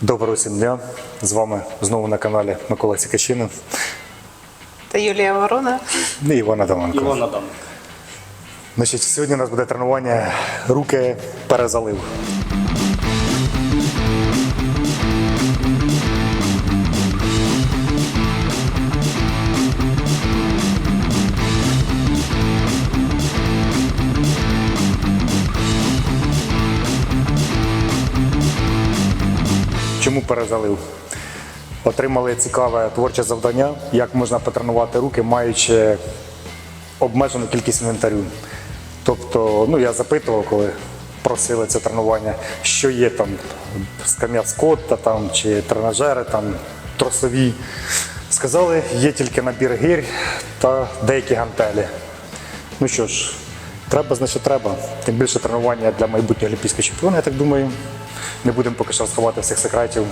Доброго всім дня! З вами знову на каналі Микола Сікачинов Та Юлія Ворона. і Івана Адаменко. Івана Адам. Значить, сьогодні у нас буде тренування руки перезалив. Перезалив? Отримали цікаве творче завдання, як можна потренувати руки, маючи обмежену кількість інвентарю. Тобто, ну я запитував, коли просили це тренування, що є там скам'я скотта там, чи тренажери, там, тросові. Сказали, є тільки набір гір та деякі гантелі. Ну що ж, треба, значить треба. Тим більше тренування для майбутнього олімпійського чемпіона, я так думаю. Не будемо поки що розховати всіх секретів.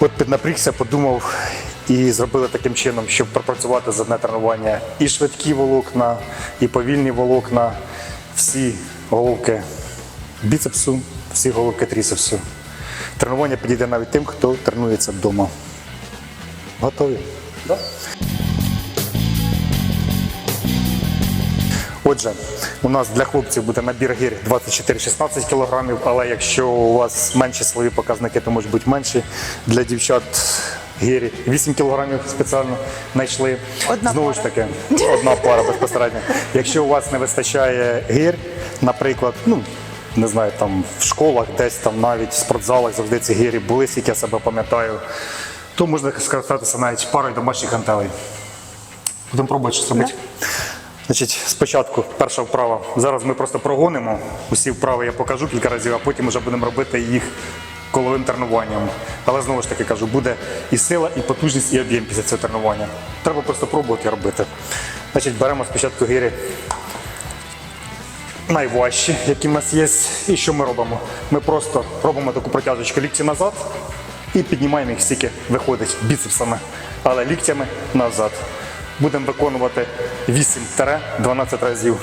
От піднапрігся, подумав і зробили таким чином, щоб пропрацювати за одне тренування і швидкі волокна, і повільні волокна, всі головки біцепсу, всі головки трісепсу. Тренування підійде навіть тим, хто тренується вдома. Готові? Да? Отже, у нас для хлопців буде набір гір 24-16 кг, але якщо у вас менші силові показники, то можуть бути менші. Для дівчат гірі 8 кг спеціально знайшли. Одна Знову ж таки, одна пара безпосередньо. Якщо у вас не вистачає гір, наприклад, ну не знаю, там в школах, десь там навіть в спортзалах завжди ці гірі були, скільки я себе пам'ятаю, то можна скористатися навіть парою домашніх гантелей. Будемо пробувати щось робити. Значить, спочатку перша вправа. Зараз ми просто прогонимо. Усі вправи я покажу кілька разів, а потім вже будемо робити їх коловим тренуванням. Але знову ж таки кажу, буде і сила, і потужність, і об'єм після цього тренування. Треба просто пробувати робити. Значить, беремо спочатку гірі найважчі, які в нас є. І що ми робимо? Ми просто робимо таку протяжечку лікті назад і піднімаємо їх стільки виходить біцепсами, але ліктями назад. Будемо виконувати 8-12 разів.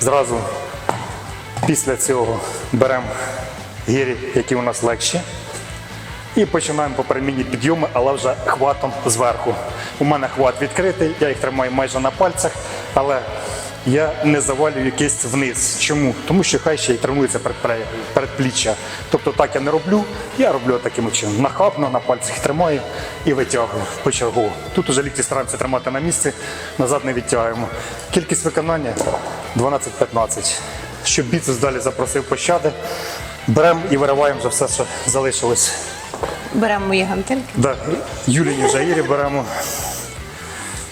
Зразу після цього беремо гірі, які у нас легші. І починаємо по переміні підйоми, але вже хватом зверху. У мене хват відкритий, я їх тримаю майже на пальцях, але я не завалюю кисть вниз. Чому? Тому що хай ще й тренується передпліччя. Тобто так я не роблю, я роблю таким чином. Нахабно на пальцях тримаю і витягую почергово. Тут уже лікті стараємося тримати на місці, назад не відтягуємо. Кількість виконання 12-15. Щоб біцепс далі запросив пощади, беремо і вириваємо вже все, що залишилось. Беремо мої гантельки. Да, Юліні Жаїрі беремо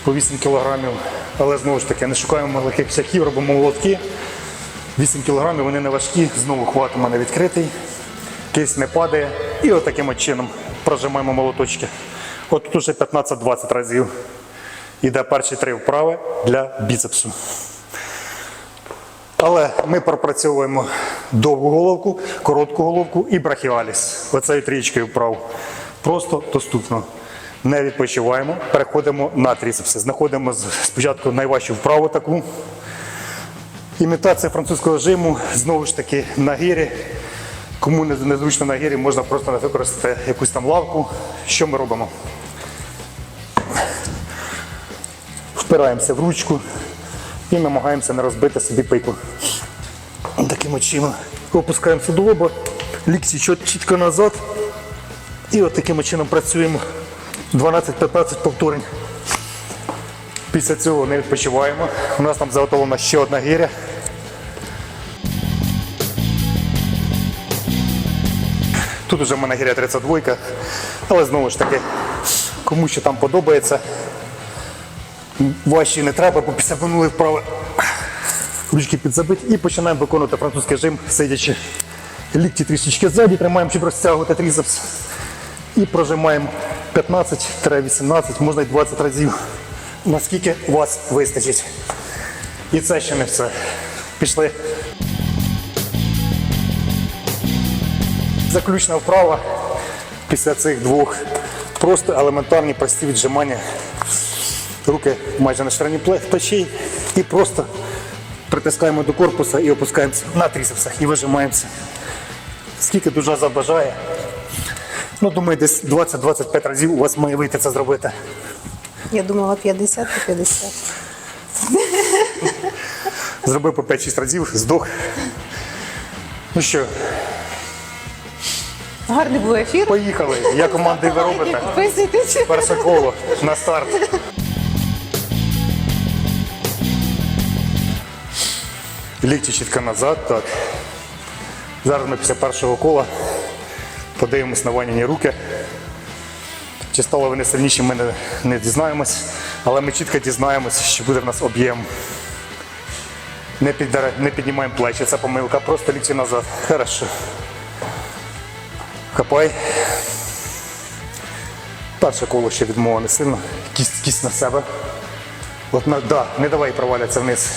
по 8 кілограмів, але знову ж таки не шукаємо легких шляхів, робимо молотки. 8 кілограмів, вони не важкі, знову хват у мене відкритий, кисть не падає. І от таким от чином прожимаємо молоточки. От тут уже 15-20 разів. Іде перші три вправи для біцепсу. Але ми пропрацьовуємо довгу головку, коротку головку і брахіаліс. Оцею трієчкою вправ. Просто доступно. Не відпочиваємо, переходимо на тріцепси. Знаходимо спочатку найважчу вправу таку. Імітація французького жиму, знову ж таки, на гірі. Кому незручно на гірі, можна просто використати якусь там лавку. Що ми робимо? Впираємося в ручку і намагаємося не розбити собі пику. Таким чином опускаємося до лоба, лікті чіт- чітко назад. І от таким чином працюємо 12-15 повторень. Після цього не відпочиваємо. У нас там заготовлена ще одна гіря. Тут уже в мене гіря 32, але знову ж таки, кому що там подобається, важчі не треба, бо після минулої вправи ручки підзабиті і починаємо виконувати французький жим, сидячи. Лікті трішечки ззаді, тримаємо, щоб розтягувати трицепс. І прожимаємо 15-18, можна й 20 разів, наскільки у вас вистачить. І це ще не все. Пішли. Заключна вправа після цих двох. Просто елементарні прості віджимання. Руки майже на ширині плеч- плечей і просто притискаємо до корпуса і опускаємося на трицепсах і вижимаємося. Скільки душа забажає, Ну, думаю, десь 20-25 разів у вас має вийти це зробити. Я думала 50 то 50. Зробив по 5-6 разів, здох. Ну що, Гарний був ефір. поїхали. Я командою ви робите. Підписуйтесь. Перше коло на старт. Лікті чітко назад. Так. Зараз ми після першого кола подивимось на ваняні руки. Чи стали вони сильніші, ми не, не дізнаємось, але ми чітко дізнаємось, що буде в нас об'єм. Не, піддара- не піднімаємо плечі, це помилка, просто лікті назад. Хорошо. Хапай. Перше коло ще відмова не сильно. Кість, кість на себе. От на, да, не давай провалятися вниз.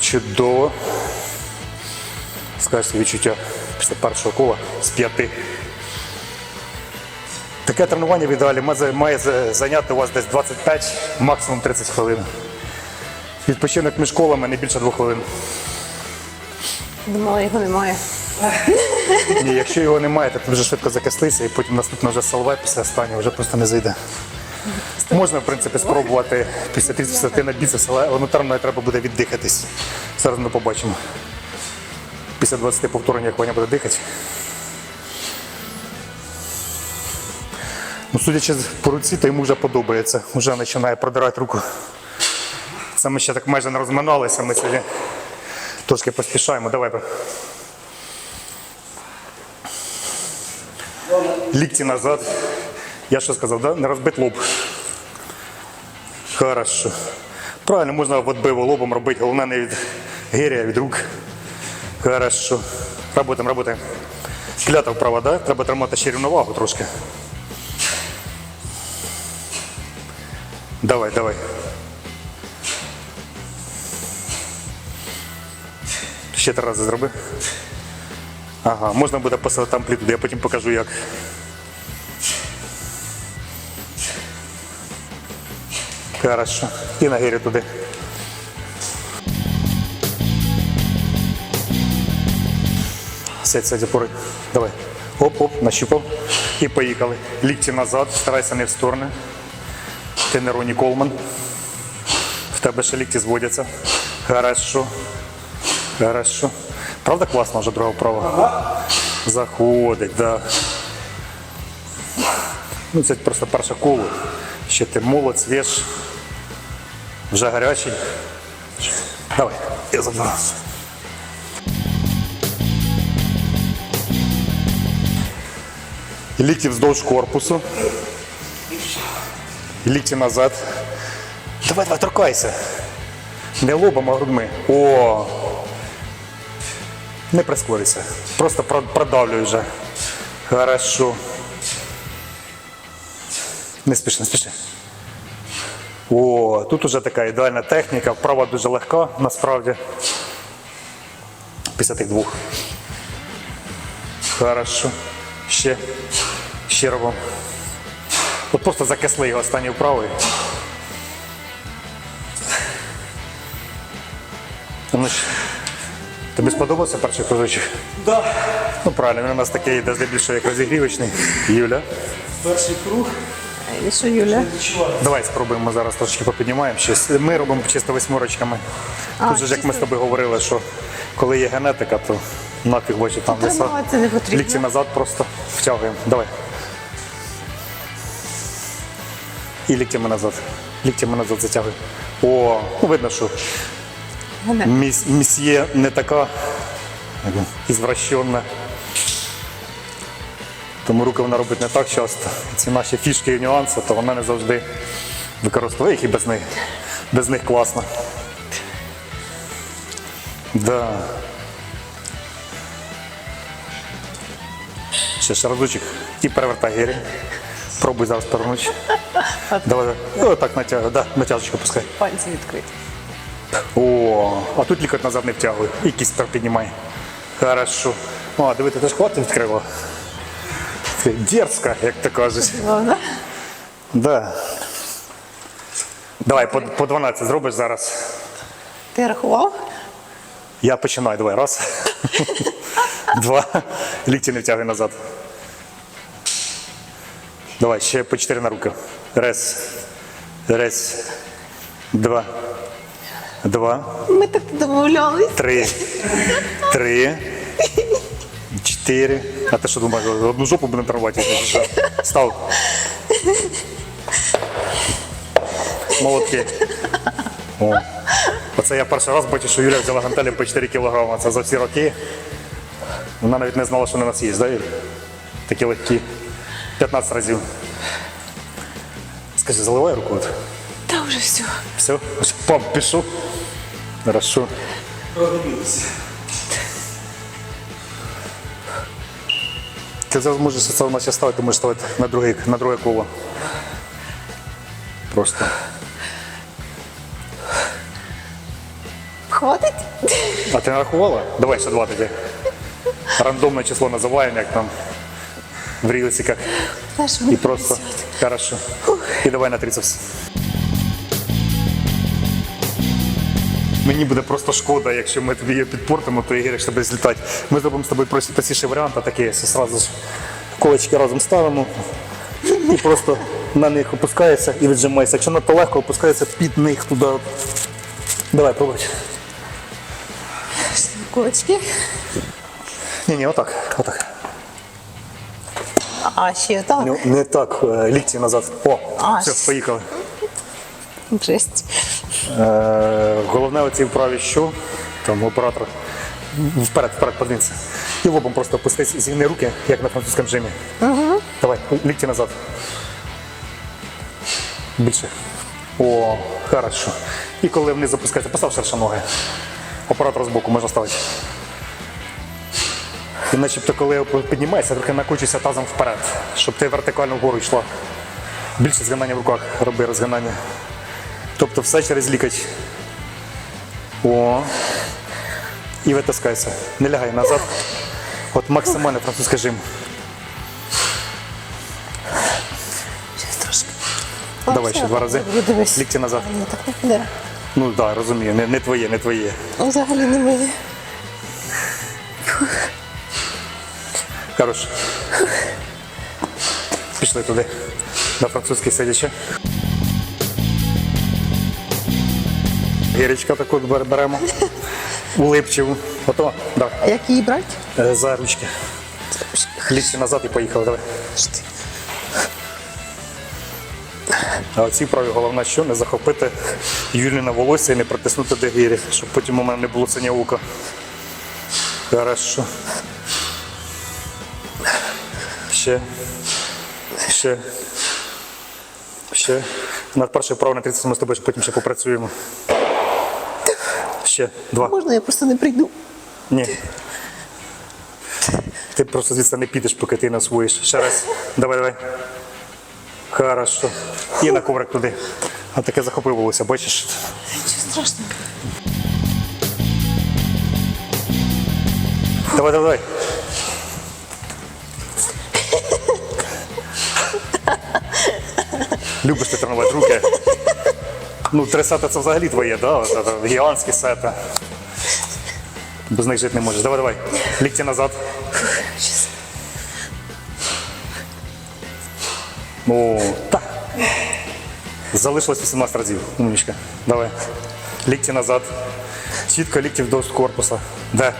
Чудово. Скажеш відчуття після першого кола з п'яти. Таке тренування в ідеалі має, зайняти у вас десь 25, максимум 30 хвилин. Відпочинок між колами не більше двох хвилин. Думала, його немає. Ні, якщо його немає, то вже швидко закислися і потім наступна вже салве після останнього вже просто не зайде. Можна, в принципі, спробувати після 30 на біцепс, але елементарно треба буде віддихатись. Зараз ми побачимо. Після 20 повторень, як Ваня буде дихати. Ну, судячи по руці, то йому вже подобається. Вже починає продирати руку. Це ми ще так майже не розминалися, ми сьогодні трошки поспішаємо. Давай. Лікті назад. Я що сказав, да? Не розбить лоб. Хорошо. Правильно, можна в лобом робити, головне не від гиря, а від рук. Хорошо. Работаємо, работаємо. Клята вправо, да? Треба тримати ще рівновагу трошки. Давай, давай. Ще три рази зроби. Ага, можна буде посилити амплітуду, я потім покажу як. Хорошо. І на гирю туди. Сядь, сядь, опори. Давай. Оп, оп, нащупав. І поїхали. Лікті назад, старайся не в сторони. Ти не Роні Колман. В тебе ще лікті зводяться. Хорошо. Хорошо. Правда класно вже друга вправа? Заходить, да. Ну, це просто перше коло. Ще ти молодь, свіж. Вже гарячий. Давай, я заберу. Лікті вздовж корпусу. Лікті назад. Давай, давай, торкайся. Не лобом, а грудьми. О! Не прискорюйся. Просто продавлюй вже. Хорошо. Не спіши, не спіши. О, тут уже така ідеальна техніка. Вправа дуже легка, насправді. Після тих двох. Хорошо. Ще. Ще робимо. От просто закисли його останньою вправою. Ну, ж, тобі сподобався перший кружочок? Да, Ну правильно, він у нас такий йде здебільшого як розігрівочний. Юля. перший круг І що, Юля? Давай спробуємо зараз трошки попіднімаємо щось. Ми робимо чисто восьмерочками. А, Тут же як ми з тобою говорили, що коли є генетика, то нафіг бачу там не потрібно. Лікті назад просто втягуємо. Давай. І ліктями назад. Ліктями назад затягуємо. О, ну видно, що міс, місьє не така ізвращенна. Тому руки вона робить не так часто. Ці наші фішки і нюанси, то вона не завжди використовує їх і без них. Без них класно. Да. Ще разочок і перевертай гирі. Пробуй зараз повернути. Давай, давай. О, так натягуй, да, натяжечку пускай. Пальці відкриті. О, а тут лікоть назад не втягуй. І кість так піднімай. Хорошо. О, диви, ти теж хват відкрила. Ти Дерзка, як то кажуть. Да. Давай, по, по 12 зробиш зараз. Ти рахував? Я починаю. Давай. Раз. Два. Лікті не втягуй назад. Давай, ще по 4 на руки. Раз. Раз. Два. Два. Ми так домовлялись. Три. Три. Чотири. А ти що думаєш, одну жопу будемо тренувати? чи? Став. Молодки. О. Оце я перший раз бачу, що Юля взяла гантелі по 4 кг. Це за всі роки. Вона навіть не знала, що на нас є, да, Юля? Такі легкі. 15 разів. Скажи, заливай руку. От. Та вже все. Все, пап, пішов. Хорошо. Прогулюся. Ти зараз можеш це наче ставити, можеш ставити на друге, на друге коло. Просто. Хватить? А ти не рахувала? Давай ще два тоді. Рандомне число називаємо, як там в рілсиках. І просто. Хорошо. І давай на трицепс. Мені буде просто шкода, якщо ми тобі її підпортимо, то Ігор тебе злітати. Ми зробимо з тобою просто простіший варіант, а такий зразу ж колечки разом ставимо і просто на них опускається і віджимається. Якщо надто легко, опускається під них туди. Давай, пробуй. Кулачки. Ні, ні, отак. Отак. А ще так. Ну, не так, е, лікті назад. О, А, все, поїхали. Жесть. Е, головне у цій вправі що? Там оператор вперед, вперед подвинься. І лобом просто опустись і зігни руки, як на французькому жимі. Угу. Давай, лікті назад. Більше. О, хорошо. І коли вниз опускається, постав ширше ноги. Оператор збоку можна ставити. І начебто, коли піднімається, трохи накручуйся тазом вперед, щоб ти вертикально вгору йшла. Більше згинання в руках, роби розгинання. Тобто все через лікоть. О. І витискайся. Не лягай назад. От максимально французький жим. Трошки. Давай ще два рази. Лікті назад. Ну так, да, розумію, не, не твоє, не твоє. Ну, Взагалі не моє. Хорош. Пішли туди. На французький сидячи. Гірочка таку бер- беремо. Улипчиву. Готова? Давай. А як її брати? Е, За ручки. Лікті назад і поїхали. Давай. А оці праві головне, що не захопити Юліна волосся і не притиснути до гірі, щоб потім у мене не було синявука. Хорошо. Ще. Ще. Ще. На перший вправо на 30 ми з тобою потім ще попрацюємо. Ще. Два. Можна я просто не прийду? Ні. Ти просто звідси не підеш, поки ти не освоїш. Ще раз. Давай, давай. Хорошо. І на коврик туди. А таке захопилося, бачиш? Нічого страшного. Давай, давай, давай. Любиш ти тренувати руки. Ну, три сета це взагалі твоє, да? Це, гігантські сети. Без них жити не можеш. Давай, давай. Лікті назад. О, так. Залишилось 18 разів. Умничка. Давай. Лікті назад. Чітко лікті вдовж корпуса. Де?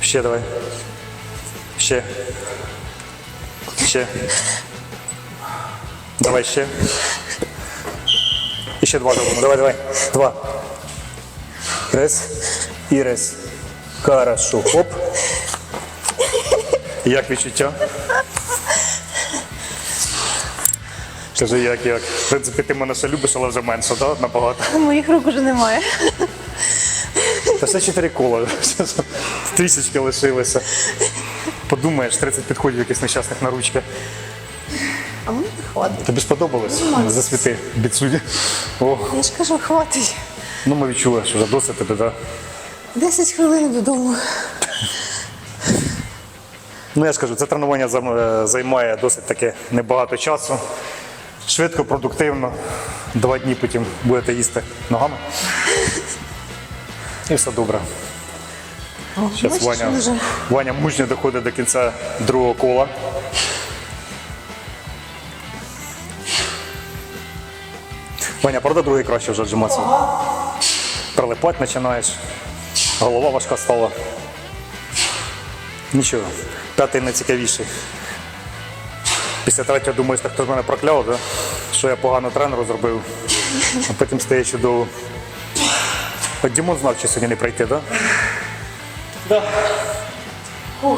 Ще давай. Ще. Ще. Давай ще. І ще два зробимо. Давай, давай. Два. Раз. І раз. Хорошо. Оп. Як відчуття? Скажи, як, як. В принципі, ти мене ще любиш, але вже менше, да? набагато. Моїх рук уже немає. Та все чотири кола. Трішечки лишилося. Подумаєш, 30 підходів якихось нещасних на ручки. А мені не хватить. Тобі сподобалось? Засвіти біцуді. О, Я ж кажу, хватить. ну ми відчули, що вже досить тебе, да? 10 хвилин додому. Ну я ж кажу, це тренування е, займає досить таки небагато часу. Швидко, продуктивно. Два дні потім будете їсти ногами. І все добре. Зараз Ваня, Ваня мужньо доходить до кінця другого кола. Ваня, правда, другий краще вже віджиматися? Прилипати починаєш. Голова важка стала. Нічого, п'ятий найцікавіший. Після третього думаєш, так хтось мене прокляв, да? що я погано тренеру зробив, а потім стає чудово. От Дімон знав, що сьогодні не прийти, так? Да? Да.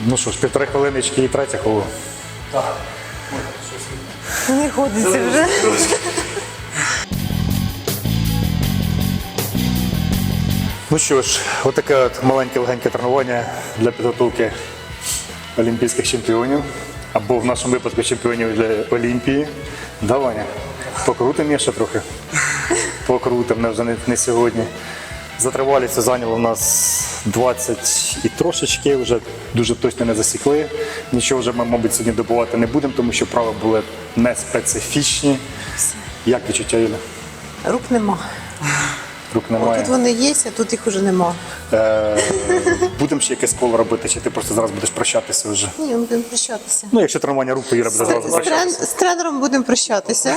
Ну що ж, півтори хвилиночки і третя коло. Так. Не ходиться вже. Ну що ж, отаке от маленьке легеньке тренування для підготовки олімпійських чемпіонів. Або в нашому випадку чемпіонів для Олімпії. Да, Ваня? Покрутимо я ще трохи. Покрутимо, не вже не, не сьогодні. За тривалість це зайняло в нас 20 і трошечки, вже дуже точно не засікли. Нічого вже ми, мабуть, сьогодні добувати не будемо, тому що права були не специфічні. Як відчуття Юля? Рук нема. Рук немає. Тут вони є, а тут їх уже нема. Е, будемо ще якесь коло робити, чи ти просто зараз будеш прощатися вже? Ні, ми будемо прощатися. Ну, якщо тренування рук, то буде зразу З, трен... прощатися. з тренером будемо прощатися.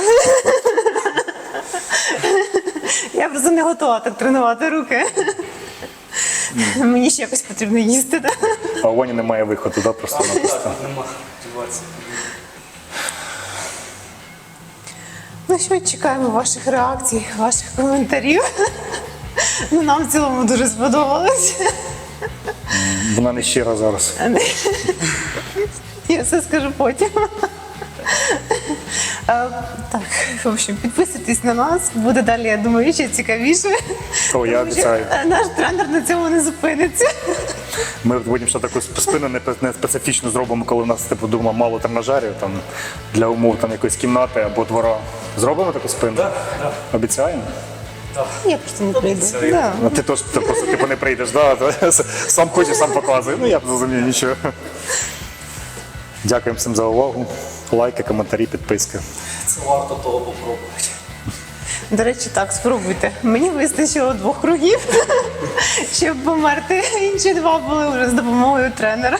Я просто не готова так тренувати руки. Мені ще якось потрібно їсти. А у Вані немає виходу, да, просто напросто. Нема мотивації. Ну що, чекаємо ваших реакцій, ваших коментарів. Ну, нам в цілому дуже сподобалось. Вона не щира зараз. Я все скажу потім. Е, Так, в общем, підписуйтесь на нас. Буде далі, я думаю, ще цікавіше. О, я обіцяю. Наш тренер на цьому не зупиниться. Ми потім ще таку спину не, не специфічну зробимо, коли у нас типу дома мало тренажерів там для умов там якоїсь кімнати або двора. Зробимо таку спину? Так, так. Обіцяємо? Я просто не прийду. Да. А ти теж ти просто типу не прийдеш, да? сам хочеш, сам показує. Ну я б зрозумів нічого. Дякуємо всім за увагу. Лайки, коментарі, підписки. Це варто того попробувати. До речі, так, спробуйте. Мені вистачило двох кругів, щоб померти. Інші два були вже з допомогою тренера.